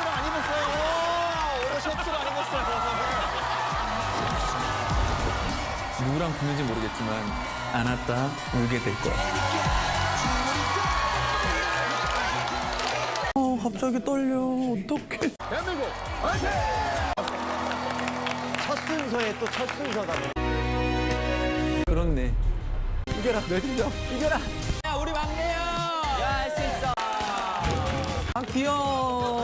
셔츠를 안 입었어요. 오늘 셔츠를 안 입었어요. 누구랑 붙는지 모르겠지만 안았다 울게 될 거야. 어 갑자기 떨려 어떡해. 첫 순서에 또 첫 순서다. 그렇네. 이겨라, 너 이겨. 이겨라. 야 우리 막내야. 야 할 수 있어. 아 귀여워.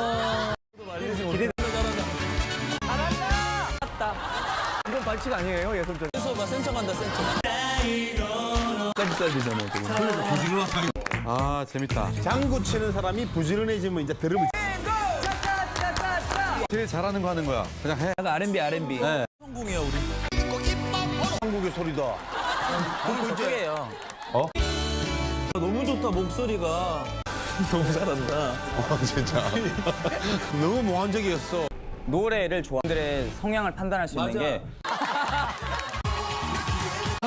반칙 아니에요, 예선전. 봐 센터 간다 센터. 까지 써야 되잖아 지금. 아 재밌다. 장구 치는 사람이 부지런해지면 이제 드럼을 제일 잘하는 거 하는 거야. 그냥 해. 약간 R&B R&B. 네. 성공이야 우리. 한국의 소리다. 그게요. 어? 너무 좋다 목소리가. 너무 잘한다. 어, 진짜. 너무 몽환적이었어. 노래를 좋아하는 분들의 성향을 판단할 수 있는 맞아. 게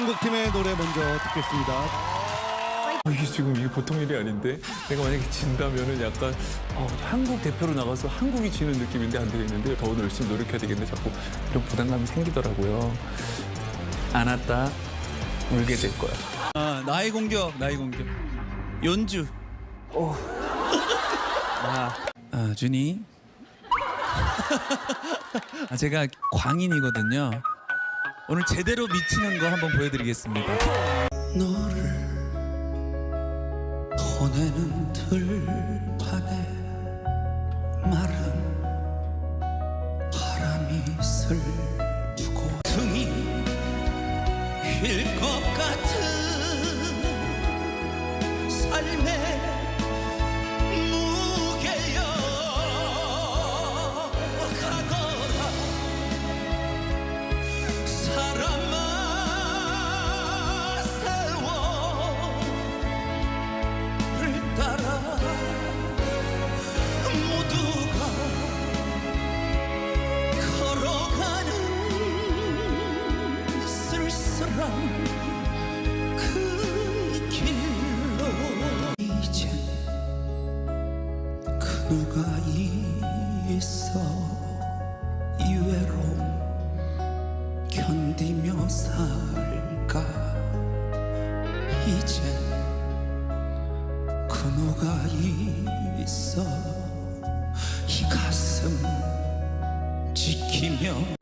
한국팀의 노래 먼저 듣겠습니다. 아, 이게 지금 이게 보통 일이 아닌데 내가 만약에 진다면은 약간 어, 한국 대표로 나가서 한국이 지는 느낌인데 안 되겠는데 더 열심히 노력해야 되겠네 자꾸 이런 부담감이 생기더라고요 안 왔다 울게 될 거야 아, 나의 공격, 나의 공격. 연주. 아, 아, 준이. 아, 제가 광인이거든요. 오늘 제대로 미치는 거 한번 보여드리겠습니다. 너를 보내는 들판에 마른 바람이 슬프고 등이 휠것 같은 삶의 그 길로 이제 그 누가 있어 이 외로움 견디며 살까? 이젠 그 누가 있어 이 가슴 지키며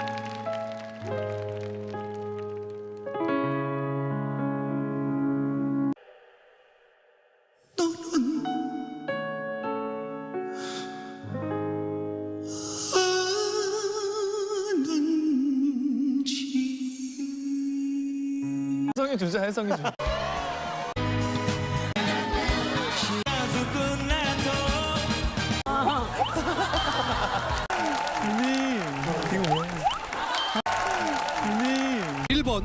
해성이 주자 해성이 주자 일 번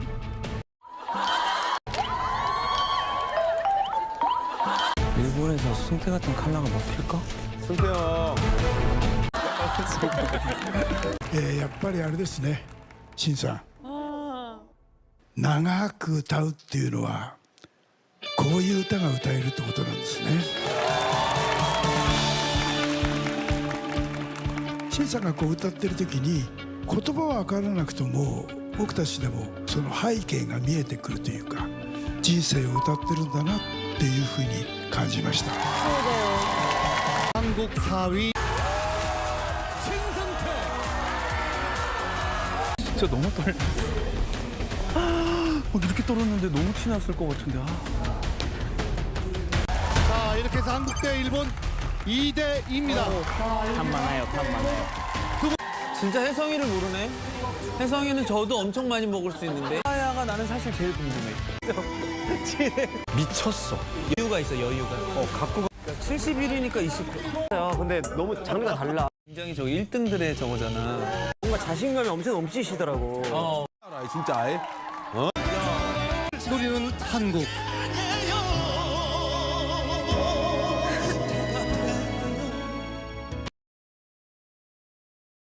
일본에서 승태 같은 컬러가 먹힐까? 승태 형. えーやっぱりあれですね新さん 長く歌うっていうのはこういう歌が歌えるってことなんですね新さんがこう歌ってる時に言葉は分からなくとも僕たちでもその背景が見えてくるというか人生を歌ってるんだなっていうふうに感じました 한국 4위 진짜 너무 떨려 어, 이렇게 떨었는데 너무 티났을 것 같은데 아. 자 이렇게 해서 한국 대 일본 2대 2입니다. 탑 많아요, 탑 많아요. 진짜 혜성이를 모르네 혜성이는 저도 엄청 많이 먹을 수 있는데 하야가 나는 사실 제일 궁금해 미쳤어. 여유가 있어 여유가 어, 갖고 가. 71이니까 20대 야, 근데 너무 장르가 달라. 굉장히 저 1등들의 저거잖아 뭔가 자신감이 엄청 넘치시더라고. 어 진짜 아예. 소리는 한국